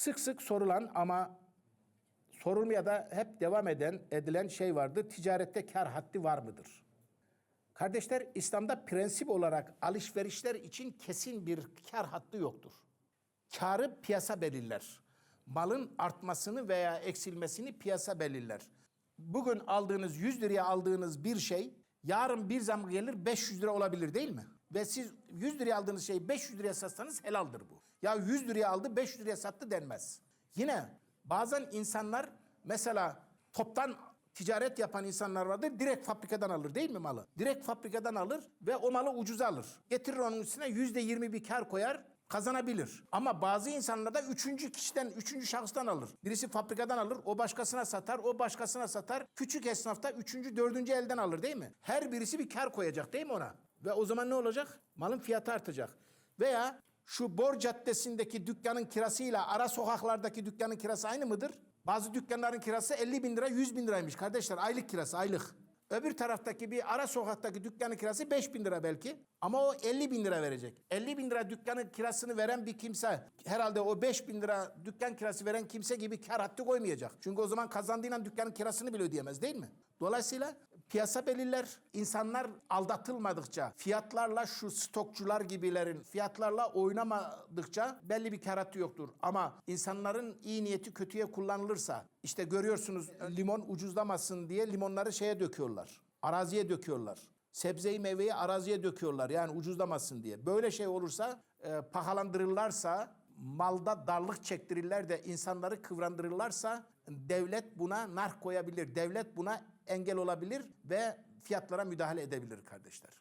sık sık sorulan ama sorulmaya da hep devam eden edilen şey vardır. Ticarette kar haddi var mıdır? Kardeşler İslam'da prensip olarak alışverişler için kesin bir kar haddi yoktur. Karı piyasa belirler. Malın artmasını veya eksilmesini piyasa belirler. Bugün aldığınız 100 liraya aldığınız bir şey yarın bir zam gelir 500 lira olabilir değil mi? Ve siz 100 liraya aldığınız şeyi 500 liraya satsanız helaldir bu. Ya 100 liraya aldı 500 liraya sattı denmez. Yine bazen insanlar mesela toptan ticaret yapan insanlar vardır. Direkt fabrikadan alır değil mi malı? Direkt fabrikadan alır ve o malı ucuza alır. Getirir onun üstüne yüzde yirmi bir kar koyar kazanabilir. Ama bazı insanlar da üçüncü kişiden, üçüncü şahıstan alır. Birisi fabrikadan alır, o başkasına satar, o başkasına satar. Küçük esnafta üçüncü, dördüncü elden alır değil mi? Her birisi bir kar koyacak değil mi ona? Ve o zaman ne olacak? Malın fiyatı artacak. Veya şu Bor Caddesi'ndeki dükkanın kirasıyla ara sokaklardaki dükkanın kirası aynı mıdır? Bazı dükkanların kirası 50 bin lira, 100 bin liraymış kardeşler. Aylık kirası, aylık. Öbür taraftaki bir ara sokaktaki dükkanın kirası 5 bin lira belki. Ama o 50 bin lira verecek. 50 bin lira dükkanın kirasını veren bir kimse herhalde o 5 bin lira dükkan kirası veren kimse gibi kar hattı koymayacak. Çünkü o zaman kazandığıyla dükkanın kirasını bile ödeyemez değil mi? Dolayısıyla piyasa belirler. İnsanlar aldatılmadıkça, fiyatlarla şu stokçular gibilerin fiyatlarla oynamadıkça belli bir kar hattı yoktur. Ama insanların iyi niyeti kötüye kullanılırsa işte görüyorsunuz limon ucuzlamasın diye limonları şeye döküyorlar. Araziye döküyorlar. Sebzeyi meyveyi araziye döküyorlar yani ucuzlamasın diye. Böyle şey olursa e, pahalandırırlarsa malda darlık çektirirler de insanları kıvrandırırlarsa devlet buna nark koyabilir. Devlet buna engel olabilir ve fiyatlara müdahale edebilir kardeşler.